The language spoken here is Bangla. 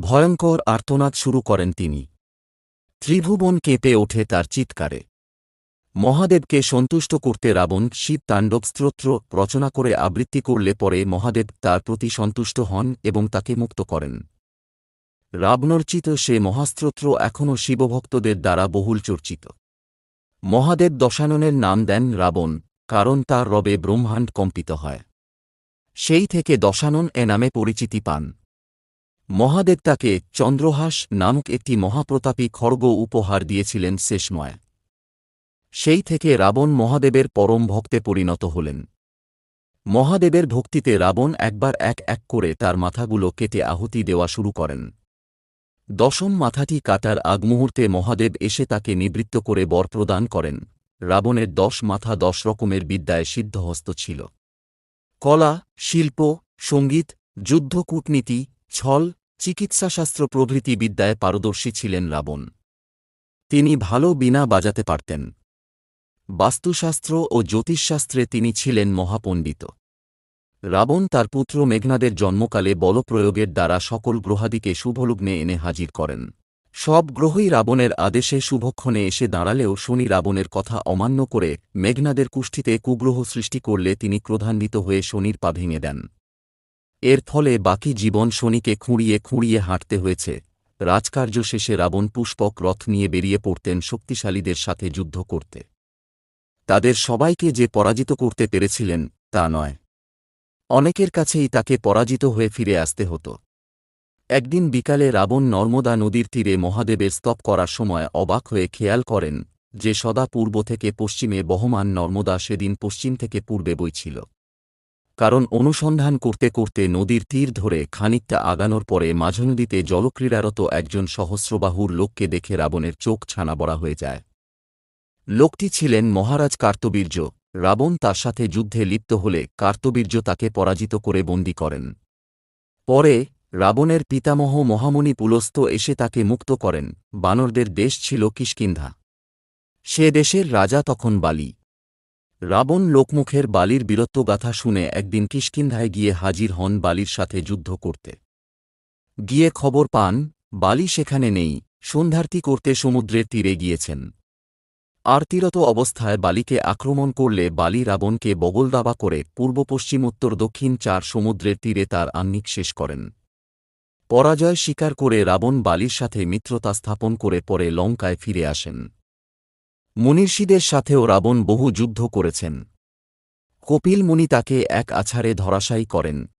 ভয়ঙ্কর আর্তনাদ শুরু করেন তিনি। ত্রিভুবন কেঁপে ওঠে তার চিৎকারে। মহাদেবকে সন্তুষ্ট করতে রাবণ শিব তাণ্ডব স্তোত্র রচনা করে আবৃত্তি করলে পরে মহাদেব তার প্রতি সন্তুষ্ট হন এবং তাকে মুক্ত করেন। রাবণর্চিত সে মহাস্ত্রোত্র এখনও শিবভক্তদের দ্বারা বহুল চর্চিত। মহাদেব দশাননের নাম দেন রাবণ, কারণ তার রবে ব্রহ্মাণ্ড কম্পিত হয়। সেই থেকে দশানন এ নামে পরিচিতি পান। মহাদেব তাকে চন্দ্রহাস নামক একটি মহাপ্রতাপী খড়গ উপহার দিয়েছিলেন শেষময়। সেই থেকে রাবণ মহাদেবের পরম ভক্তে পরিণত হলেন। মহাদেবের ভক্তিতে রাবণ একবার এক এক করে তার মাথাগুলো কেটে আহুতি দেওয়া শুরু করেন। দশম মাথাটি কাটার আগ মুহূর্তে মহাদেব এসে তাকে নিবৃত্ত করে বর প্রদান করেন। রাবণের দশ মাথা দশ রকমের বিদ্যায় সিদ্ধহস্ত ছিল। কলা, শিল্প, সংগীত, যুদ্ধ, কূটনীতি, ছল চিকিৎসাশাস্ত্র প্রভৃতি বিদ্যায় পারদর্শী ছিলেন রাবণ। তিনি ভালো বীণা বাজাতে পারতেন। বাস্তুশাস্ত্র ও জ্যোতিষশাস্ত্রে তিনি ছিলেন মহাপণ্ডিত। রাবণ তার পুত্র মেঘনাদের জন্মকালে বলপ্রয়োগের দ্বারা সকল গ্রহাদিকে শুভলগ্নে এনে হাজির করেন। সব গ্রহই রাবণের আদেশে শুভক্ষণে এসে দাঁড়ালেও শনি রাবণের কথা অমান্য করে মেঘনাদের কুষ্ঠিতে কুগ্রহ সৃষ্টি করলে তিনি ক্রোধান্বিত হয়ে শনির পা ভেঙে দেন। এর ফলে বাকি জীবন শনিকে খুঁড়িয়ে খুঁড়িয়ে হাঁটতে হয়েছে। রাজকার্য শেষে রাবণ পুষ্পক রথ নিয়ে বেরিয়ে পড়তেন শক্তিশালীদের সাথে যুদ্ধ করতে। তাদের সবাইকে যে পরাজিত করতে পেরেছিলেন, তা নয়। অনেকের কাছেই তাকে পরাজিত হয়ে ফিরে আসতে হতো। একদিন বিকালে রাবণ নর্মদা নদীর তীরে মহাদেবের স্তব করার সময় অবাক হয়ে খেয়াল করেন যে সদা পূর্ব থেকে পশ্চিমে বহমান নর্মদা সেদিন পশ্চিম থেকে পূর্বে বইছিল। কারণ অনুসন্ধান করতে করতে নদীর তীর ধরে খানিকটা আগানোর পরে মাঝনদীতে জলক্রীড়ারত একজন সহস্রবাহুর লোককে দেখে রাবণের চোখ ছানা বড়া হয়ে যায়। লোকটি ছিলেন মহারাজ কার্তবীর্য। রাবণ তার সাথে যুদ্ধে লিপ্ত হলে কার্তবীর্য তাকে পরাজিত করে বন্দী করেন। পরে রাবণের পিতামহ মহামণি পুলস্ত এসে তাকে মুক্ত করেন। বানরদের দেশ ছিল কিষ্কিন্ধা। সে দেশের রাজা তখন বালি। রাবণ লোকমুখের বালির বীরত্বগাথা শুনে একদিন কিষ্কিন্ধায় গিয়ে হাজির হন বালির সাথে যুদ্ধ করতে। গিয়ে খবর পান, বালি সেখানে নেই, সন্ধ্যার্তি করতে সমুদ্রের তীরে গিয়েছেন। আরতিরত অবস্থায় বালিকে আক্রমণ করলে বালি রাবণকে বগলদাবা করে পূর্ব, পশ্চিম, উত্তর, দক্ষিণ চার সমুদ্রের তীরে তার আহ্নিক শেষ করেন। পরাজয় স্বীকার করে রাবণ বালির সাথে মিত্রতা স্থাপন করে পরে লঙ্কায় ফিরে আসেন। মুনির্ষিদের সাথেও রাবণ বহু যুদ্ধ করেছেন। কপিল মুনি তাকে এক আছাড়ে ধরাশায়ী করেন।